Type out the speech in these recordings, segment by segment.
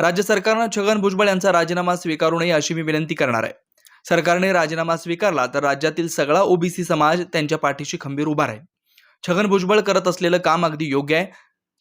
राज्य सरकारनं छगन भुजबळ यांचा राजीनामा स्वीकारू नये अशी मी विनंती करणार आहे. सरकारने राजीनामा स्वीकारला तर राज्यातील सगळा ओबीसी समाज त्यांच्या पाठीशी खंबीर उभा राहील. छगन भुजबळ करत असलेलं काम अगदी योग्य आहे.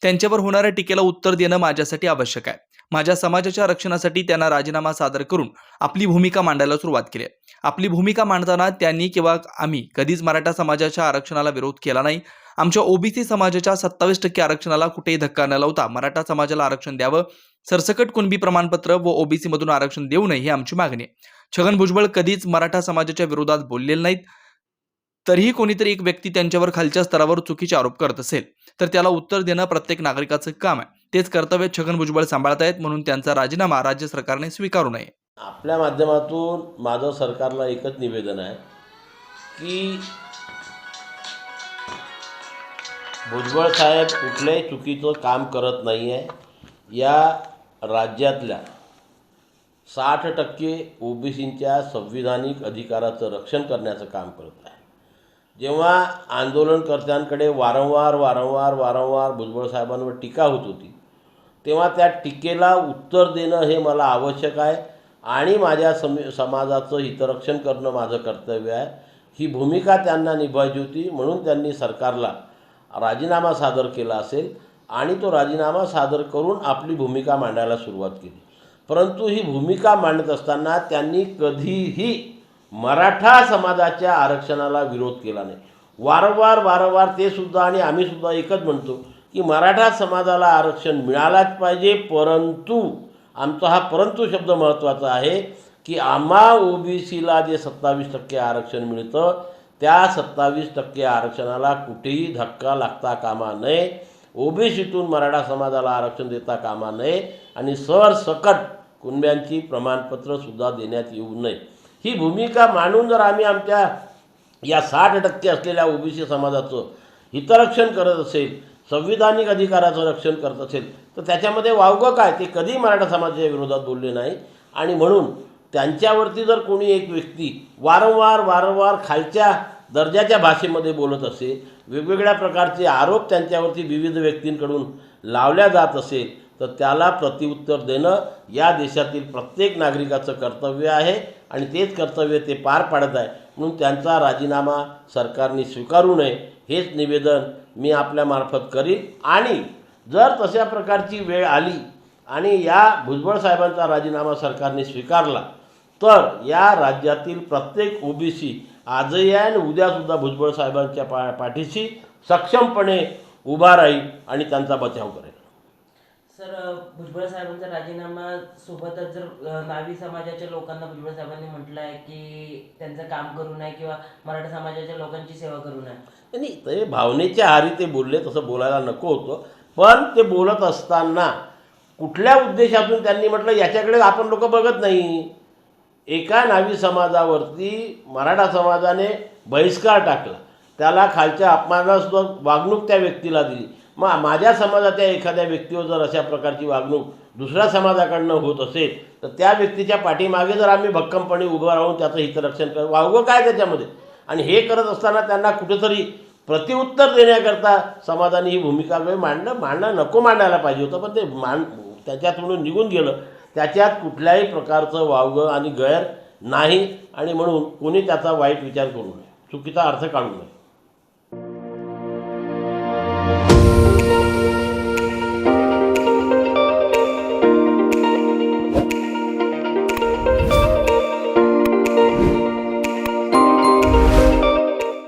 त्यांच्यावर होणाऱ्या टीकेला उत्तर देणं माझ्यासाठी आवश्यक आहे. माझ्या समाजाच्या रक्षणासाठी त्यांना राजीनामा सादर करून आपली भूमिका मांडायला सुरुवात केली आहे. आपली भूमिका मांडताना त्यांनी किंवा आम्ही कधीच मराठा समाजाच्या आरक्षणाला विरोध केला नाही. आमच्या ओबीसी समाजाच्या सत्तावीस टक्के आरक्षणाला कुठेही धक्का न लावता मराठा समाजाला आरक्षण द्यावं सरसकट कुणबी प्रमाणपत्र व ओबीसीमधून आरक्षण देऊ नये ही आमची मागणी आहे. छगन भुजबळ कधीच मराठा समाजाच्या विरोधात बोललेले नाहीत. तरीही कोणीतरी एक व्यक्ती त्यांच्यावर खालच्या स्तरावर चुकीचे आरोप करत असेल तर त्याला उत्तर देणं प्रत्येक नागरिकाचं काम आहे. तेच कर्तव्य छगन भुजबळ सांभाळत आहेत म्हणून त्यांचा राजीनामा राज्य सरकारने स्वीकारू नये. आपल्या माध्यमातून माझं सरकारला एकच निवेदन आहे की भुजबळ साहेब कुठल्याही चुकीचं काम करत नाही आहे या राज्यातल्या साठ टक्के ओबीसींच्या संविधानिक अधिकाराचं रक्षण करण्याचं काम करत आहे. जेव्हा आंदोलनकर्त्यांकडे वारंवार वारंवार वारंवार भुजबळ साहेबांवर टीका होत होती तेव्हा त्या टीकेला उत्तर देणं हे मला आवश्यक आहे आणि माझ्या सम समाजाचं हितरक्षण करणं माझं कर्तव्य आहे. ही भूमिका त्यांना निभावायची होती म्हणून त्यांनी सरकारला राजीनामा सादर केला असेल आणि तो राजीनामा सादर करून आपली भूमिका मांडायला सुरुवात केली. परंतु ही भूमिका मांडत असताना त्यांनी कधीही मराठा समाजाच्या आरक्षणाला विरोध केला नाही. वारंवार वारंवार ते सुद्धा आणि आम्ही सुद्धा एकच म्हणतो की मराठा समाजाला आरक्षण मिळालाच पाहिजे परंतु आमचा हा परंतु शब्द महत्त्वाचा आहे की आम्हा ओबीसीला जे सत्तावीस टक्के आरक्षण मिळतं त्या सत्तावीस टक्के आरक्षणाला कुठेही धक्का लागता कामा नये. ओबीसीतून मराठा समाजाला आरक्षण देता कामा नये आणि सरसकट कुणब्यांची प्रमाणपत्रसुद्धा देण्यात येऊ नये. ही भूमिका मांडून जर आम्ही आमच्या या साठ टक्के असलेल्या ओबीसी समाजाचं हितरक्षण करत असेल संविधानिक अधिकाराचं रक्षण करत असेल तर त्याच्यामध्ये वावगं काय? ते कधी मराठा समाजाच्या विरोधात बोलले नाही. आणि म्हणून त्यांच्यावरती जर कोणी एक व्यक्ती वारंवार वारंवार खालच्या दर्जाच्या भाषेमध्ये बोलत असेल वेगवेगळ्या प्रकारचे आरोप त्यांच्यावरती विविध व्यक्तींकडून लावल्या जात असेल तर त्याला प्रतिउत्तर देणं या देशातील प्रत्येक नागरिकाचं कर्तव्य आहे आणि तेच कर्तव्य ते पार पाडत आहे. म्हणून त्यांचा राजीनामा सरकारने स्वीकारू नये हेच निवेदन मी आपल्यामार्फत करीन. आणि जर तशा प्रकारची वेळ आली आणि या भुजबळ साहेबांचा राजीनामा सरकारने स्वीकारला तर या राज्यातील प्रत्येक ओबीसी आजही आहे आणि उद्यासुद्धा भुजबळ साहेबांच्या पा पाठीशी सक्षमपणे उभा राहील आणि त्यांचा बचाव करेल. सर भुजबळ साहेबांचा राजीनामा सोबतच जर नावी समाजाच्या लोकांना भुजबळ साहेबांनी म्हटलं आहे की त्यांचं काम करू नये किंवा मराठा समाजाच्या लोकांची सेवा करू नये. नाही ते भावनेच्या आहारी ते बोलले तसं बोलायला नको होतं. पण ते बोलत असताना कुठल्या उद्देशातून त्यांनी म्हटलं याच्याकडे आपण लोक बघत नाही. एका नावी समाजावरती मराठा समाजाने बहिष्कार टाकला. त्याला खालच्या अपमानास्पद वागणूक त्या व्यक्तीला दिली. मग माझ्या समाजातल्या एखाद्या व्यक्तीवर जर अशा प्रकारची वागणूक दुसऱ्या समाजाकडनं होत असेल तर त्या व्यक्तीच्या पाठीमागे जर आम्ही भक्कमपणे उभं राहून त्याचं हितरक्षण कर वावगं काय त्याच्यामध्ये? आणि हे करत असताना त्यांना कुठेतरी प्रतिउत्तर देण्याकरता समाजाने ही भूमिका काही मांडणं मांडणं नको मांडायला पाहिजे होतं. पण ते मांड त्याच्यातून निघून गेलं. त्याच्यात कुठल्याही प्रकारचं वावगं आणि गैर नाही. आणि म्हणून कोणी त्याचा वाईट विचार करू नये. चुकीचा अर्थ काढू नये.